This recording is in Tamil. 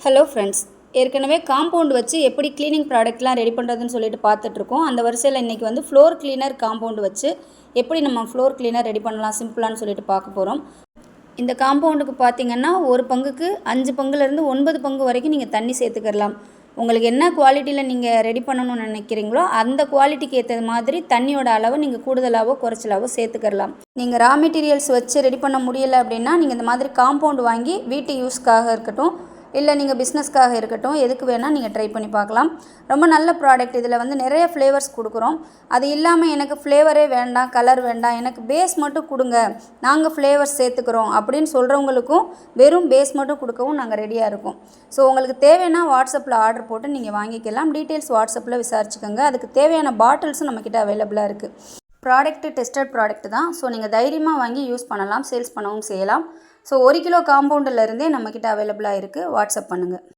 ஹலோ ஃப்ரெண்ட்ஸ் ஏற்கனவே காம்பவுண்ட் வச்சு எப்படி க்ளீனிங் ப்ராடக்ட்லாம் ரெடி பண்ணுறதுன்னு சொல்லிட்டு பார்த்துட்ருக்கோம். அந்த வரிசையில் இன்றைக்கி வந்து ஃப்ளோர் க்ளீனர் காம்பவுண்ட் வச்சு எப்படி நம்ம ஃப்ளோர் க்ளீனர் ரெடி பண்ணலாம் சிம்பிளான்னு சொல்லிட்டு பார்க்க போகிறோம் இந்த காம்பவுண்டுக்கு பார்த்தீங்கன்னா ஒரு பங்குக்கு அஞ்சு பங்குலேருந்து ஒன்பது பங்கு வரைக்கும் நீங்கள் தண்ணி சேர்த்துக்கிடலாம் உங்களுக்கு என்ன குவாலிட்டியில் நீங்கள் ரெடி பண்ணணும்னு நினைக்கிறீங்களோ அந்த குவாலிட்டிக்கு ஏற்ற மாதிரி தண்ணியோட அளவை நீங்கள் கூடுதலாகவோ குறைச்சலாவோ சேர்த்துக்கிடலாம் நீங்கள் ரா மெட்டீரியல்ஸ் வச்சு ரெடி பண்ண முடியலை அப்படின்னா நீங்கள் இந்த மாதிரி காம்பவுண்ட் வாங்கி வீட்டு யூஸ்க்காக இருக்கட்டும் இல்லை நீங்கள் பிஸ்னஸ்க்காக இருக்கட்டும் எதுக்கு வேணால் நீங்கள் ட்ரை பண்ணி பார்க்கலாம். ரொம்ப நல்ல ப்ராடக்ட் இதில் வந்து நிறைய ஃப்ளேவர்ஸ் கொடுக்குறோம். அது இல்லாமல் எனக்கு ஃப்ளேவரே வேண்டாம் கலர் வேண்டாம் எனக்கு பேஸ் மட்டும் கொடுங்க. நாங்கள் ஃப்ளேவர்ஸ் சேர்த்துக்கிறோம் அப்படின்னு சொல்கிறவங்களுக்கும் வெறும் பேஸ் மட்டும் கொடுக்கவும் நாங்கள் ரெடியாக இருக்கோம். ஸோ உங்களுக்கு தேவைன்னா வாட்ஸ்அப்பில் ஆர்டர் போட்டு நீங்கள் வாங்கிக்கலாம். டீட்டெயில்ஸ் வாட்ஸ்அப்பில் விசாரிச்சுக்கோங்க. அதுக்கு தேவையான பாட்டில்ஸும் நம்மக்கிட்ட அவைலபிளாக இருக்குது ப்ராடக்ட்டு டெஸ்டட் ப்ராடக்ட் தான். ஸோ நீங்கள் தைரியமாக வாங்கி யூஸ் பண்ணலாம் சேல்ஸ் பண்ணவும் செய்யலாம். ஸோ ஒரு கிலோ காம்பவுண்டில் இருந்தே நம்மக்கிட்ட அவைலபிளாக இருக்குது வாட்ஸ்அப் பண்ணுங்கள்